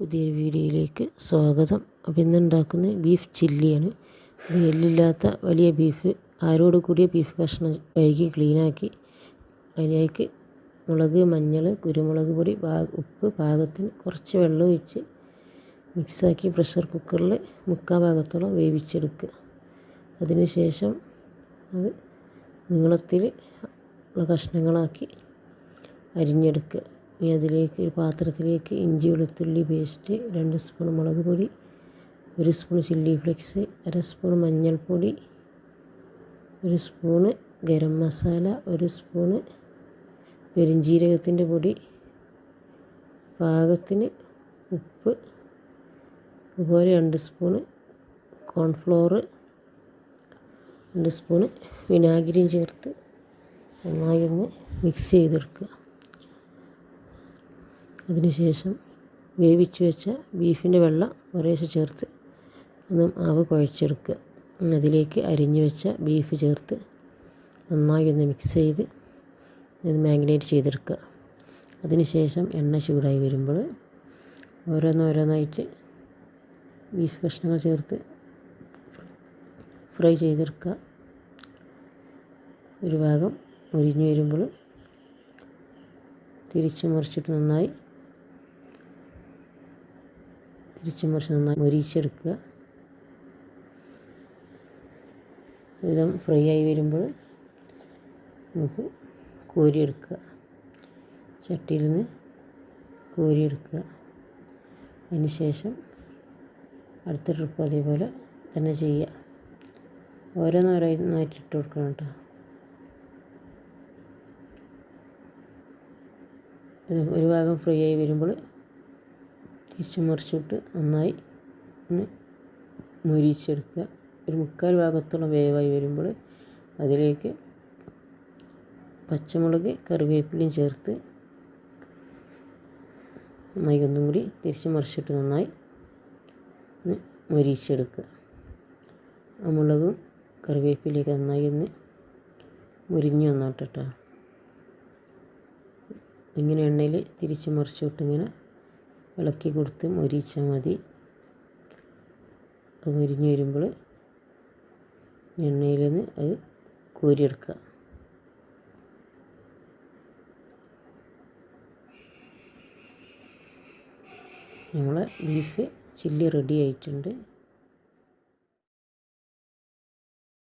പുതിയൊരു വീഡിയോയിലേക്ക് സ്വാഗതം. അപ്പോൾ ഇന്ന് ഉണ്ടാക്കുന്നത് ബീഫ് ചില്ലിയാണ്. ഇത് എല്ലില്ലാത്ത വലിയ ബീഫ് ആരോട് കൂടിയ ബീഫ് കഷ്ണം കഴുകി ക്ലീനാക്കി. അതിലേക്ക് മുളക് മഞ്ഞൾ കുരുമുളക് പൊടി ഉപ്പ് പാകത്തിന് കുറച്ച് വെള്ളം ഒഴിച്ച് മിക്സാക്കി പ്രഷർ കുക്കറിൽ മുക്കാൽ ഭാഗത്തോളം വേവിച്ചെടുക്കുക. അതിനുശേഷം അത് നീളത്തിൽ ഉള്ള കഷ്ണങ്ങളാക്കി അരിഞ്ഞെടുക്കുക. ഇനി അതിലേക്ക് ഒരു പാത്രത്തിലേക്ക് ഇഞ്ചി വെളുത്തുള്ളി പേസ്റ്റ് രണ്ട് സ്പൂൺ മുളക് പൊടി ഒരു സ്പൂൺ ചില്ലി ഫ്ലെക്സ് അര സ്പൂൺ മഞ്ഞൾപ്പൊടി ഒരു സ്പൂണ് ഗരം മസാല ഒരു സ്പൂണ് പെരിഞ്ജീരകത്തിന്റെ പൊടി പാകത്തിന് ഉപ്പ് അതുപോലെ രണ്ട് സ്പൂണ് കോൺഫ്ലോർ രണ്ട് സ്പൂണ് വിനാഗിരിയും ചേർത്ത് നന്നായി ഒന്ന് മിക്സ് ചെയ്തെടുക്കുക. അതിനുശേഷം വേവിച്ച് വെച്ച ബീഫിന്റെ വെള്ളം കുറേശ്ശെ ചേർത്ത് ഒന്ന് മാവ് കുഴച്ചെടുക്കുക. അതിലേക്ക് അരിഞ്ഞു വെച്ച ബീഫ് ചേർത്ത് നന്നായി ഒന്ന് മിക്സ് ചെയ്ത് ഇത് മാഗ്നേറ്റ് ചെയ്തെടുക്കുക. അതിനുശേഷം എണ്ണ ചൂടായി വരുമ്പോൾ ഓരോന്നോരോന്നായിട്ട് ബീഫ് കഷ്ണങ്ങൾ ചേർത്ത് ഫ്രൈ ചെയ്തെടുക്കുക. ഒരു ഭാഗം മുരിഞ്ഞ് വരുമ്പോൾ തിരിച്ചു മറിച്ചിട്ട് നന്നായി തിരിച്ച് മറിച്ച് നന്നായി മൊരിച്ചെടുക്കുക വിധം ഫ്രൈ ആയി വരുമ്പോൾ നമുക്ക് കോരിയെടുക്കുക. ചട്ടിയിൽ നിന്ന് കോരിയെടുക്കുക. അതിന് ശേഷം അടുത്ത ട്രിപ്പ് അതേപോലെ തന്നെ ചെയ്യുക. ഓരോന്നോരോന്നായിട്ട് ഇട്ട് കൊടുക്കണം കേട്ടോ. ഒരു ഭാഗം ഫ്രീ ആയി വരുമ്പോൾ തിരിച്ച് മറിച്ചിട്ട് നന്നായി ഒന്ന് മുരിച്ചെടുക്കുക. ഒരു മുക്കാൽ ഭാഗത്തോളം വേവായി വരുമ്പോൾ അതിലേക്ക് പച്ചമുളക് കറിവേപ്പിലയും ചേർത്ത് നന്നായി ഒന്നും കൂടി തിരിച്ച് മറിച്ചിട്ട് നന്നായി ഒന്ന് മൊരിച്ചെടുക്കുക. ആ മുളകും കറിവേപ്പിലയൊക്കെ നന്നായി ഒന്ന് മുരിഞ്ഞ് വന്നോട്ടെ കേട്ടോ ഇങ്ങനെ എണ്ണയിൽ തിരിച്ച് മറിച്ചിട്ട് ഇങ്ങനെ ഇളക്കി കൊടുത്ത് മൊരിച്ചാൽ മതി. അത് മൊരിഞ്ഞ് വരുമ്പോൾ എണ്ണയിൽ നിന്ന് അത് കോരിയെടുക്കുക. നമ്മളെ ബീഫ് ചില്ലി റെഡി ആയിട്ടുണ്ട്.